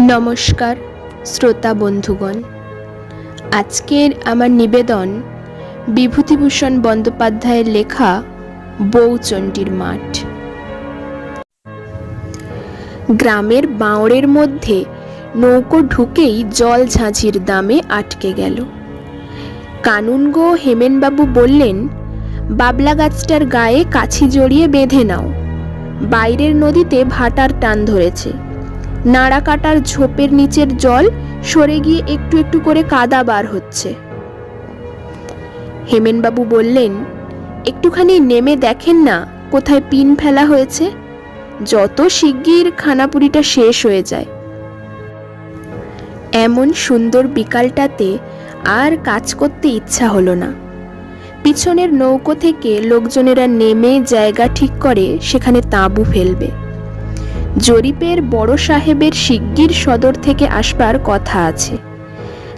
নমস্কার, শ্রোতা বন্ধুগণ। আজকের আমার নিবেদন বিভূতিভূষণ বন্দ্যোপাধ্যায়ের লেখা বউচণ্ডীর মাঠ। গ্রামের বাঁওড়ের মধ্যে নৌকো ঢুকেই জল ঝাঁঝির দামে আটকে গেল। কানুনগো হেমেনবাবু বললেন, বাবলা গাছটার গায়ে কাছি জড়িয়ে বেঁধে নাও। বাইরের নদীতে ভাটার টান ধরেছে। নাড়া কাটার ঝোপের নিচের জল সরে গিয়ে একটু একটু করে কাদা বার হচ্ছে। হেমেনবাবু বললেন, একটুখানি নেমে দেখেন না কোথায় পিন ফেলা হয়েছে। যত শিগগির খানাপুরিটা শেষ হয়ে যায়। এমন সুন্দর বিকালটাতে আর কাজ করতে ইচ্ছা হলো না। পিছনের নৌকো থেকে লোকজনেরা নেমে জায়গা ঠিক করে সেখানে তাঁবু ফেলবে। জরিপের বড় সাহেবের শিগগির সদর থেকে আসবার কথা আছে।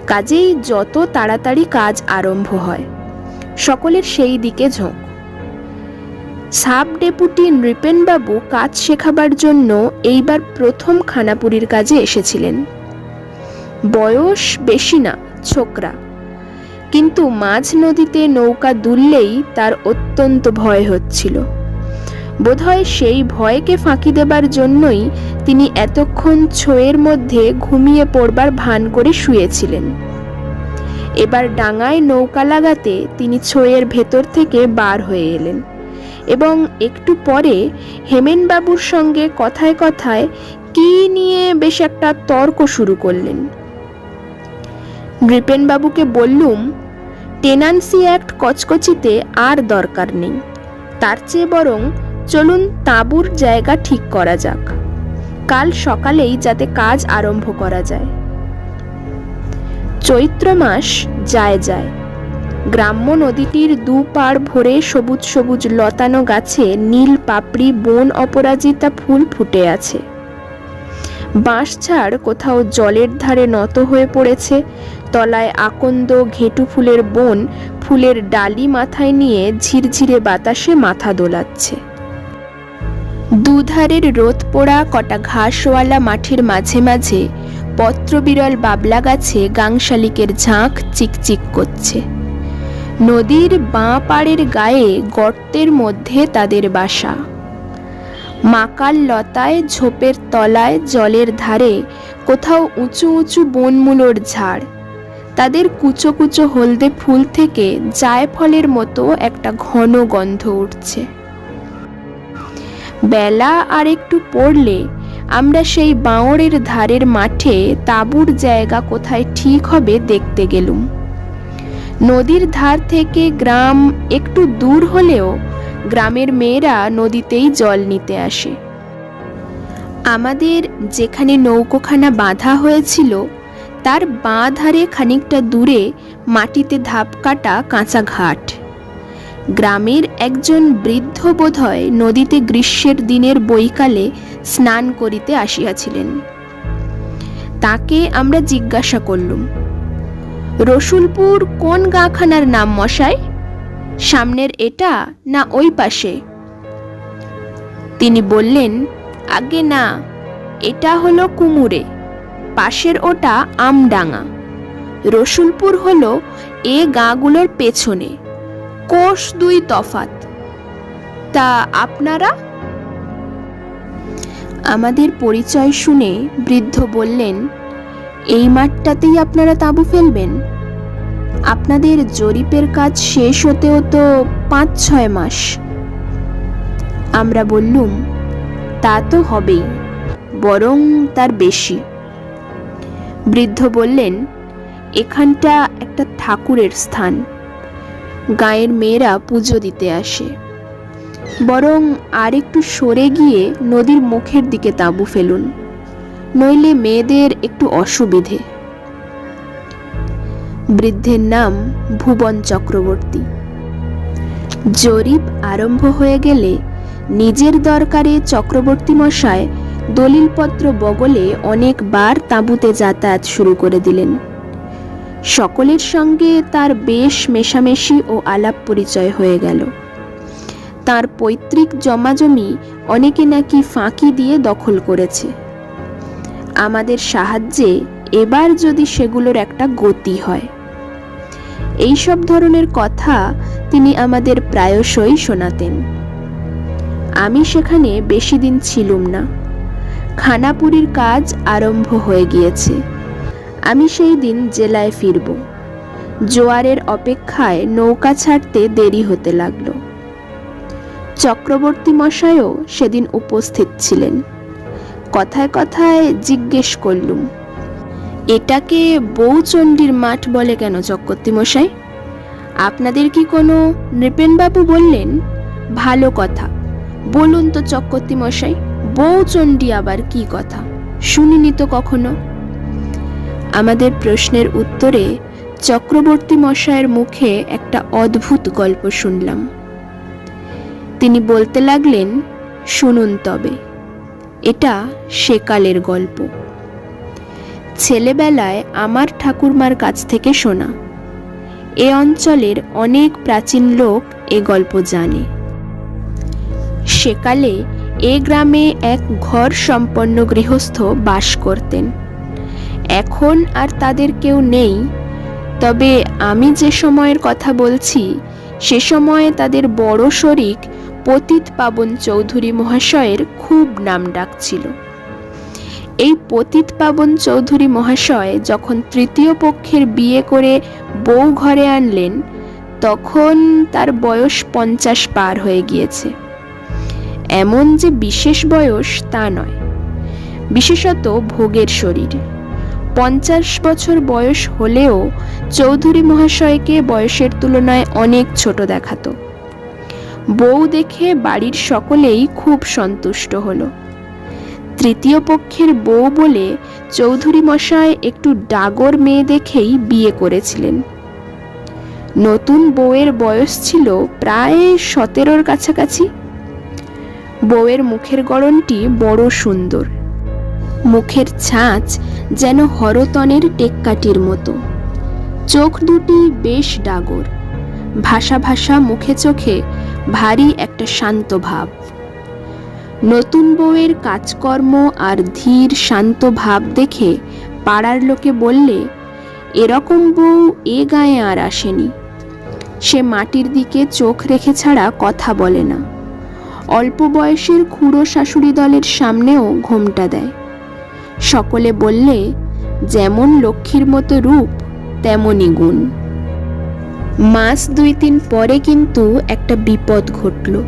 কাজেই যত তাড়াতাড়ি কাজ আরম্ভ হয়, সকলের সেই দিকে ঝোঁক। সাব ডেপুটি নৃপেনবাবু কাজ শেখাবার জন্য এইবার প্রথম খানাপুরীর কাজে এসেছিলেন। বয়স বেশি না, ছোকরা। কিন্তু মাঝ নদীতে নৌকা দুললেই তার অত্যন্ত ভয় হচ্ছিল। বোধহয় সেই ভয়কে ফাঁকি দেবার জন্যই তিনি এতক্ষণ ছোয়ের মধ্যে ঘুমিয়ে পড়বার ভান করে শুয়েছিলেন। এবার ডাঙায় নৌকা লাগাতে তিনি ছোয়ের ভেতর থেকে বার হয়ে এলেন এবং একটু পরে হেমেনবাবুর সঙ্গে কথায় কথায় কি নিয়ে বেশ একটা তর্ক শুরু করলেন। নৃপেনবাবুকে বললুম, টেনান্সি অ্যাক্ট কচকচিতে আর দরকার নেই। তার চেয়ে বরং চলুন তাঁবুর জায়গা ঠিক করা যাক। কাল সকালেই যাতে কাজ আরম্ভ করা যায়। চৈত্র মাস যায় যায়। গ্রাম্য নদীটির দু পাড় ভরে সবুজ সবুজ লতানো গাছে নীল পাপড়ি, বন অপরাজিতা ফুল ফুটে আছে। বাঁশঝাড় কোথাও জলের ধারে নত হয়ে পড়েছে। তলায় আকন্দ ঘেটু ফুলের বন, ফুলের ডালি মাথায় নিয়ে ঝিরঝিরে বাতাসে মাথা দোলাচ্ছে। দুধারের রোদ পোড়া কটা ঘাসওয়ালা মাঠের মাঝে মাঝে পত্রবিরল বাবলা গাছে গাংশালিকের ঝাঁক চিকচিক করছে। নদীর বাঁ পাড়ের গায়ে গর্তের মধ্যে তাদের বাসা। মাকাল লতায় ঝোপের তলায় জলের ধারে কোথাও উঁচু উঁচু বনমূলোর ঝাড়। তাদের কুচো কুচো হলদে ফুল থেকে জায়ফলের মতো একটা ঘন গন্ধ উঠছে। বেলা আর একটু পড়লে আমরা সেই বাঁওড়ের ধারের মাঠে তাঁবুর জায়গা কোথায় ঠিক হবে দেখতে গেলুম। নদীর ধার থেকে গ্রাম একটু দূর হলেও গ্রামের মেয়েরা নদীতেই জল নিতে আসে। আমাদের যেখানে নৌকোখানা বাঁধা হয়েছিল, তার বাঁ ধারে খানিকটা দূরে মাটিতে ধাপ কাটা কাঁচা ঘাট। গ্রামের একজন বৃদ্ধ বোধহয় নদীতে গ্রীষ্মের দিনের বৈকালে স্নান করিতে আসিয়াছিলেন। তাকে আমরা জিজ্ঞাসা করলুম, রসুলপুর কোন গাখানার নাম মশাই? সামনের এটা না ওই পাশে? তিনি বললেন, আগে না, এটা হলো কুমুরে, পাশের ওটা আমডাঙ্গা রসুলপুর হলো এ গাঁগুলোর পেছনে। কোষ দুই তফাত। তা আপনারা? আমাদের পরিচয় শুনে বৃদ্ধ বললেন, এই মাঠটাতেই আপনারা তাঁবু ফেলবেন। আপনাদের জরিপের কাজ শেষ হতেও তো পাঁচ ছয় মাস আমরা বললুম, তা তো হবেই, বরং তার বেশি। বৃদ্ধ বললেন, এখানটা একটা ঠাকুরের স্থান। গায়ের মেয়েরা পুজো দিতে আসে। বরং আর একটু সরে গিয়ে নদীর মুখের দিকে তাঁবু ফেলুন, নইলে মেয়েদের একটু অসুবিধে। বৃদ্ধের নাম ভুবন চক্রবর্তী। জরিপ আরম্ভ হয়ে গেলে নিজের দরকারে চক্রবর্তী মশায় দলিলপত্র বগলে অনেকবার তাঁবুতে যাতায়াত শুরু করে দিলেন। সকলের সঙ্গে তার বেশ মেশামেশি ও আলাপ পরিচয় হয়ে গেল। তার পৈতৃক জমাজমি অনেকে নাকি ফাঁকি দিয়ে দখল করেছে। আমাদের সাহায্যে এবার যদি সেগুলোর একটা গতি হয়। এই সব ধরনের কথা তিনি আমাদের প্রায়শই শোনাতেন। আমি সেখানে বেশি দিন ছিলুম না। খানাপুরির কাজ আরম্ভ হয়ে গিয়েছে। আমি সেই দিন জেলায় ফিরব। জোয়ারের অপেক্ষায় নৌকা ছাড়তে দেরি হতে লাগল। চক্রবর্তী মশাইও সেদিন উপস্থিত ছিলেন। কথায় কথায় জিজ্ঞেস করলুম, এটাকে বউচণ্ডীর মাঠ বলে কেন চক্রবর্তী মশাই? আপনাদের কি কোনো নৃপেনবাবু বললেন? ভালো কথা। বলুন তো চক্রবর্তী মশাই বউচণ্ডী আবার কি কথা? শুনিনি তো কখনো? আমাদের প্রশ্নের উত্তরে চক্রবর্তী মশায়ের মুখে একটা অদ্ভুত গল্প শুনলাম। তিনি বলতে লাগলেন, শুনুন তবে, এটা সেকালের গল্প। ছেলেবেলায় আমার ঠাকুরমার কাছ থেকে শোনা, এ অঞ্চলের অনেক প্রাচীন লোক এ গল্প জানে। সেকালে এ গ্রামে এক ঘর সম্পন্ন গৃহস্থ বাস করতেন। এখন আর তাদের কেউ নেই। তবে আমি যে সময়ের কথা বলছি, সে সময়ে তাদের বড় শরিক পতিত পাবন চৌধুরী মহাশয়ের খুব নাম ডাকছিল। এই পতিত পাবন চৌধুরী মহাশয় যখন তৃতীয় পক্ষের বিয়ে করে বউ ঘরে আনলেন, তখন তার বয়স পঞ্চাশ পার হয়ে গিয়েছে। এমন যে বিশেষ বয়স তা নয়। বিশেষত ভোগের শরীর। পঞ্চাশ বছর বয়স হলেও চৌধুরী মহাশয়কে বয়সের তুলনায় অনেক ছোট দেখাতো। বউ দেখে বাড়ির সকলেই খুব সন্তুষ্ট হলো। তৃতীয় পক্ষের বউ বলে চৌধুরী মশায় একটু ডাগর মেয়ে দেখেই বিয়ে করেছিলেন। নতুন বউয়ের বয়স ছিল প্রায় সতেরোর কাছাকাছি। বউয়ের মুখের গড়নটি বড় সুন্দর। মুখের ছাঁচ যেন হরতনের টেক্কাটির মতো। চোখ দুটি বেশ ডাগর। ভাষা ভাষা, মুখে চোখে ভারী একটা শান্ত ভাব। নতুন বউয়ের কাজকর্ম আর ধীর, শান্ত ভাব দেখে পাড়ার লোকে বললে, এরকম বউ এ গায়ে আর আসেনি। সে মাটির দিকে চোখ রেখে ছাড়া কথা বলে না। অল্প বয়সের খুড়ো শাশুড়ি দলের সামনেও ঘোমটা দেয়। সকলে বললে, যেমন লক্ষ্মীর মতো রূপ, তেমনই গুণ। মাস দুই তিন পরে কিন্তু একটা বিপদ ঘটল।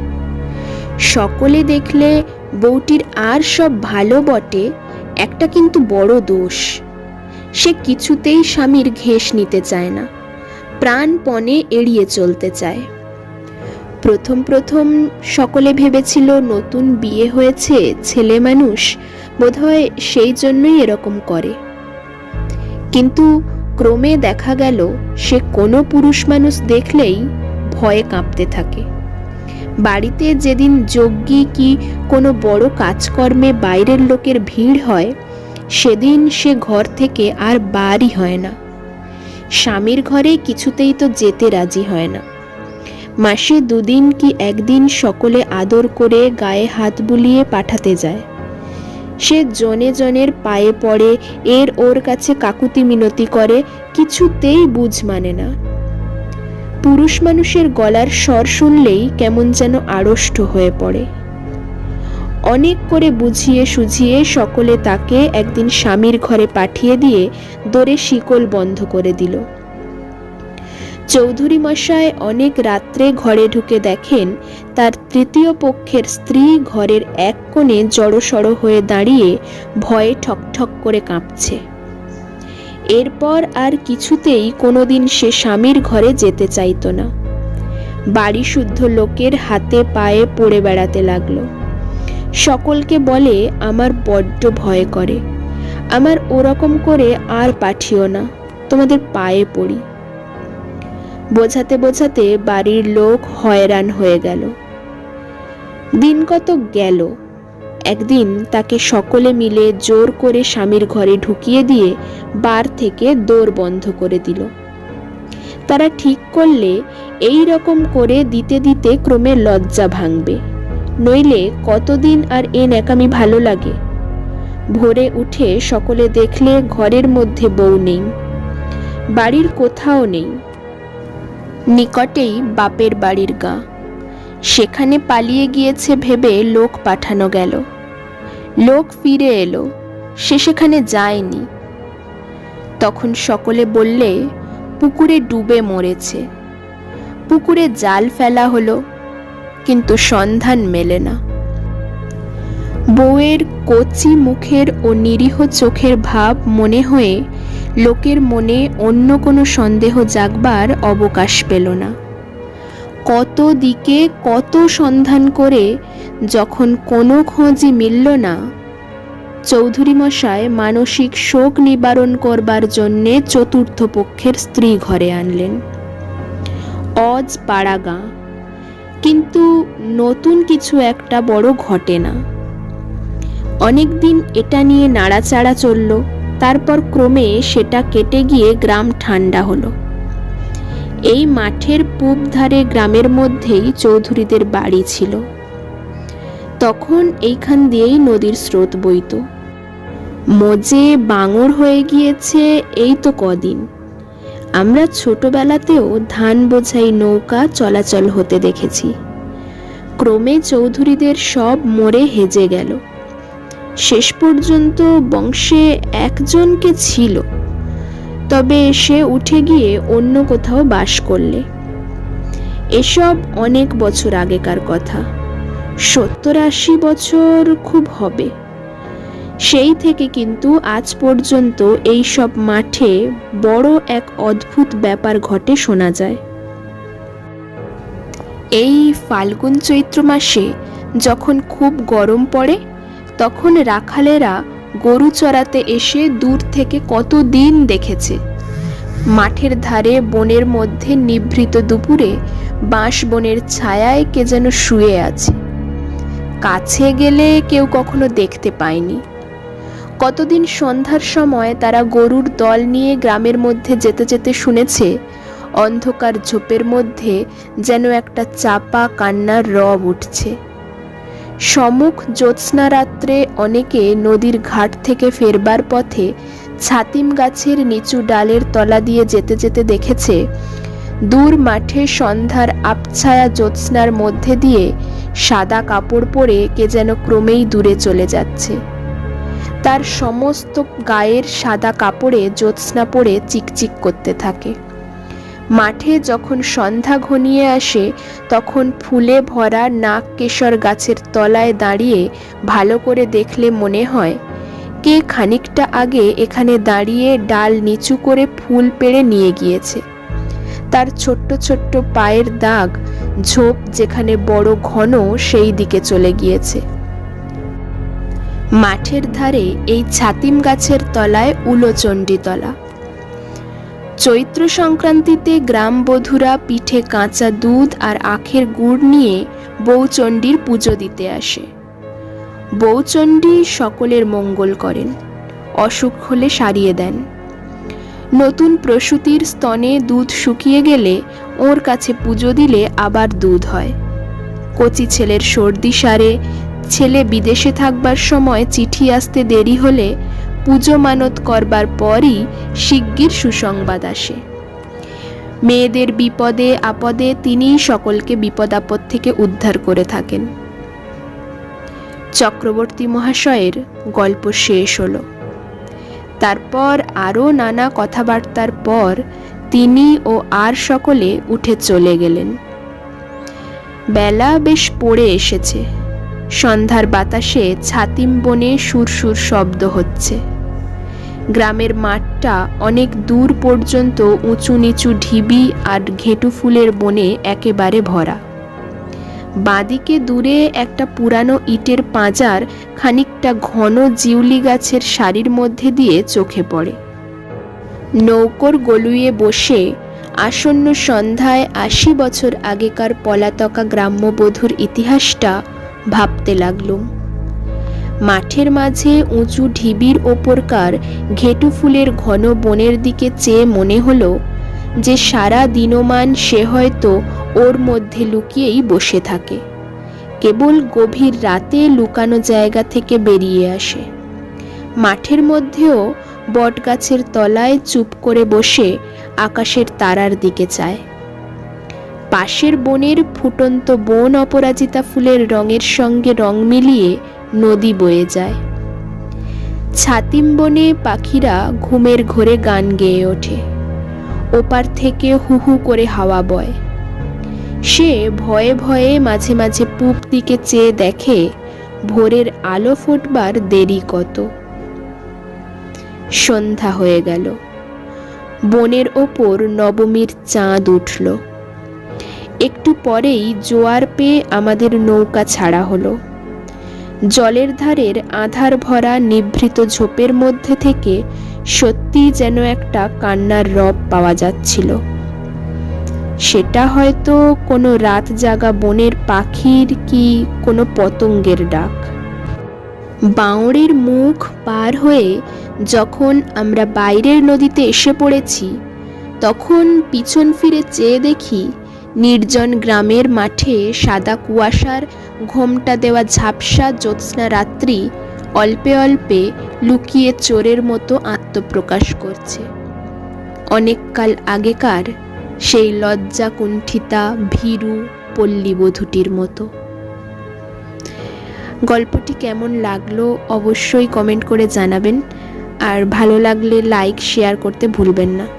সকলে দেখলে বউটির আর সব ভালো বটে, একটা কিন্তু বড় দোষ। সে কিছুতেই স্বামীর ঘেঁষ নিতে চায় না, প্রাণপণে এড়িয়ে চলতে চায়। প্রথম প্রথম সকলে ভেবেছিল, নতুন বিয়ে হয়েছে, ছেলে মানুষ বোধহয় সেই জন্যই এরকম করে। কিন্তু ক্রমে দেখা গেল, সে কোনো পুরুষ মানুষ দেখলেই ভয়ে কাঁপতে থাকে। বাড়িতে যেদিন যজ্ঞী কি কোনো বড় কাজকর্মে বাইরের লোকের ভিড় হয়, সেদিন সে ঘর থেকে আর বারই হয় না। স্বামীর ঘরে কিছুতেই তো যেতে রাজি হয় না। মাসে দুদিন কি একদিন সকলে আদর করে গায়ে হাত বুলিয়ে পাঠাতে যায়। সে জনে জনের পায়ে পড়ে, এর ওর কাছে কাকুতি মিনতি করে, কিছুতেই বুঝ মানে না। পুরুষ মানুষের গলার স্বর শুনলেই কেমন যেন আড়ষ্ট হয়ে পড়ে। অনেক করে বুঝিয়ে সুঝিয়ে সকলে তাকে একদিন স্বামীর ঘরে পাঠিয়ে দিয়ে দোরে শিকল বন্ধ করে দিল। চৌধুরী মশাই অনেক রাত্রে ঘরে ঢুকে দেখেন, তার তৃতীয় পক্ষের স্ত্রী ঘরের এক কোণে জড়সড় হয়ে দাঁড়িয়ে ভয়ে ঠকঠক করে কাঁপছে। এরপর আর কিছুতেই কোনোদিন সে স্বামীর ঘরে যেতে চাইতো না। বাড়ি শুদ্ধ লোকের হাতে পায়ে পড়ে বেড়াতে লাগল। সকলকে বলে, আমার বড্ড ভয় করে। আমার ওরকম করে আর পাঠিও না। তোমাদের পায়ে পড়ি। বোঝাতে বোঝাতে বাড়ির লোক হয়রান হয়ে গেল। দিন কত গেল, একদিন তাকে সকলে মিলে জোর করে স্বামীর ঘরে ঢুকিয়ে দিয়ে বার থেকে দৌড় বন্ধ করে দিল। তারা ঠিক করলে এই রকম করে দিতে দিতে ক্রমে লজ্জা ভাঙবে, নইলে কতদিন আর এ ন্যাকামি ভালো লাগে। ভোরে উঠে সকলে দেখলে ঘরের মধ্যে বউ নেই, বাড়ির কোথাও নেই। নিকটেই বাপের বাড়ির গা। সেখানে পালিয়ে গিয়েছে ভেবে লোক পাঠানো গেল। লোক ফিরে এলো। সে সেখানে যায়নি। তখন সকলে বললে, পুকুরে ডুবে মরেছে। পুকুরে জাল ফেলা হলো, কিন্তু সন্ধান মেলে না। বউয়ের কচি মুখের ও নিরীহ চোখের ভাব মনে হয়ে লোকের মনে অন্য কোনো সন্দেহ জাগবার অবকাশ পেল না। কত দিকে কত সন্ধান করে যখন কোনো খোঁজই মিলল না, চৌধুরী মশায় মানসিক শোক নিবারণ করবার জন্যে চতুর্থ পক্ষের স্ত্রী ঘরে আনলেন। অজ পাড়া গাঁ। কিন্তু নতুন কিছু একটা বড় ঘটে না। অনেকদিন এটা নিয়ে নাড়াচাড়া চলল। তারপর ক্রমে সেটা কেটে গিয়ে গ্রাম ঠান্ডা হলো। এই মাঠের পূব ধারে গ্রামের মধ্যেই চৌধুরীদের বাড়ি ছিল। তখন এইখান দিয়েই নদীর স্রোত বইত। মজে বাঙর হয়ে গিয়েছে এই তো কদিন। আমরা ছোটবেলাতেও ধান বোঝাই নৌকা চলাচল হতে দেখেছি। ক্রমে চৌধুরীদের সব মরে হেজে গেল। শেষ পর্যন্ত বংশে একজনকে ছিল। তবে সে উঠে গিয়ে অন্য কোথাও বাস করলে। এসব অনেক বছর আগেকার কথা। সত্তর আশি বছর খুব হবে। সেই থেকে কিন্তু আজ পর্যন্ত এই সব মাঠে বড় এক অদ্ভুত ব্যাপার ঘটে শোনা যায়। এই ফাল্গুন চৈত্র মাসে যখন খুব গরম পড়ে তখন রাখালেরা গরু চড়াতে এসে দূর থেকে কত দিন দেখেছে। মাঠের ধারে বনের মধ্যে নিভৃত দুপুরে বাঁশ বনের ছায়ায় কে যেন শুয়ে আছে। কাছে গেলে কেউ কখনো দেখতে পায়নি। কতদিন সন্ধ্যার সময় তারা গরুর দল নিয়ে গ্রামের মধ্যে যেতে যেতে শুনেছে, অন্ধকার ঝোপের মধ্যে যেন একটা চাপা কান্নার রব উঠছে। সমুখ জ্যোৎস্না রাত্রে অনেকে নদীর ঘাট থেকে ফেরবার পথে ছাতিম গাছের নিচু ডালের তলা দিয়ে যেতে যেতে দেখেছে। দূর মাঠে সন্ধ্যার আবছায়া জ্যোৎস্নার মধ্যে দিয়ে সাদা কাপড় পরে কে যেন ক্রমেই দূরে চলে যাচ্ছে। তার সমস্ত গায়ের সাদা কাপড়ে জ্যোৎস্না পড়ে চিকচিক করতে থাকে। মাঠে যখন সন্ধ্যা ঘনিয়ে আসে, তখন ফুলে ভরা নাক কেশর গাছের তলায় দাঁড়িয়ে ভালো করে দেখলে মনে হয়, কে খানিকটা আগে এখানে দাঁড়িয়ে ডাল নিচু করে ফুল পেড়ে নিয়ে গিয়েছে। তার ছোট্ট ছোট্ট পায়ের দাগ, ঝোপ যেখানে বড় ঘন সেই দিকে চলে গিয়েছে। মাঠের ধারে এই ছাতিম গাছের তলায় উলোচণ্ডীতলা চৈত্র সংক্রান্তিতে গ্রাম বধূরা পিঠে কাঁচা দুধ আর আখের গুড় নিয়ে বৌচণ্ডীর পুজো দিতে আসে। বৌচণ্ডী সকলের মঙ্গল করেন, অসুখ হলে সারিয়ে দেন। নতুন প্রসূতির স্তনে দুধ শুকিয়ে গেলে ওর কাছে পুজো দিলে আবার দুধ হয়। কচি ছেলের সর্দি সারে, ছেলে বিদেশে থাকবার সময় চিঠি আসতে দেরি হলে পুজো মানত করবার পরই শিগগির সুসংবাদ আসে। মেয়েদের বিপদে আপদে তিনিই সকলকে বিপদ আপদ থেকে উদ্ধার করে থাকেন। চক্রবর্তী মহাশয়ের গল্প শেষ হলো। তারপর আরও নানা কথাবার্তার পর তিনি ও আর সকলে উঠে চলে গেলেন। বেলা বেশ পড়ে এসেছে। সন্ধ্যার বাতাসে ছাতিম বনে সুরসুর শব্দ হচ্ছে। গ্রামের মাঠটা অনেক দূর পর্যন্ত উঁচু নিচু ঢিবি আর ঘেটু ফুলের বনে একেবারে ভরা। বাঁদিকে দূরে একটা পুরানো ইটের পাঁজার খানিকটা ঘন জিউলি গাছের সারির মধ্যে দিয়ে চোখে পড়ে। নৌকর গলুয়ে বসে আসন্ন সন্ধ্যায় আশি বছর আগেকার পলাতকা গ্রাম্যবধূর ইতিহাসটা ভাবতে লাগলুম মাঠের মাঝে উঁচু ঢিবির ওপরকার ঘেটু ফুলের ঘন বনের দিকে চেয়ে মনে হলো যে সারা দিনমান সে হয়তো ওর মধ্যে লুকিয়েই বসে থাকে। কেবল গভীর রাতে লুকানো জায়গা থেকে বেরিয়ে আসে। মাঠের মধ্যেও বটগাছের তলায় চুপ করে বসে আকাশের তারার দিকে চায়। পাশের বনের ফুটন্ত বন অপরাজিতা ফুলের রঙের সঙ্গে রং মিলিয়ে নদী বয়ে যায়। ছাতিম বনে পাখিরা ঘুমের ঘোরে গান গেয়ে ওঠে। ওপার থেকে হু হু করে হাওয়া বয়। সে ভয়ে ভয়ে মাঝে মাঝে পূব দিকে চেয়ে দেখে, ভোরের আলো ফুটবার দেরি কত। সন্ধ্যা হয়ে গেল। বনের ওপর নবমীর চাঁদ উঠল। একটু পরেই জোয়ার পেয়ে আমাদের নৌকা ছাড়া হলো। জলের ধারের আধার ভরা নিভৃত ঝোপের মধ্যে থেকে সত্যি যেন একটা কান্নার রব পাওয়া যাচ্ছিল। সেটা হয়তো কোনো রাত জাগা বনের পাখির কি কোনো পতঙ্গের ডাক। বাঁওড়ের মুখ পার হয়ে যখন আমরা বাইরের নদীতে এসে পড়েছি, তখন পিছন ফিরে চেয়ে দেখি নির্জন গ্রামের মাঠে সাদা কুয়াশার ঘোমটা দেওয়া ঝাপসা জ্যোৎস্না রাত্রি অল্পে অল্পে লুকিয়ে চোরের মতো আত্মপ্রকাশ করছে। অনেককাল আগেকার সেই লজ্জা কুণ্ঠিতা ভীরু পল্লীবধূটির মতো। গল্পটি কেমন লাগল অবশ্যই কমেন্ট করে জানাবেন। আর ভালো লাগলে লাইক, শেয়ার করতে ভুলবেন না।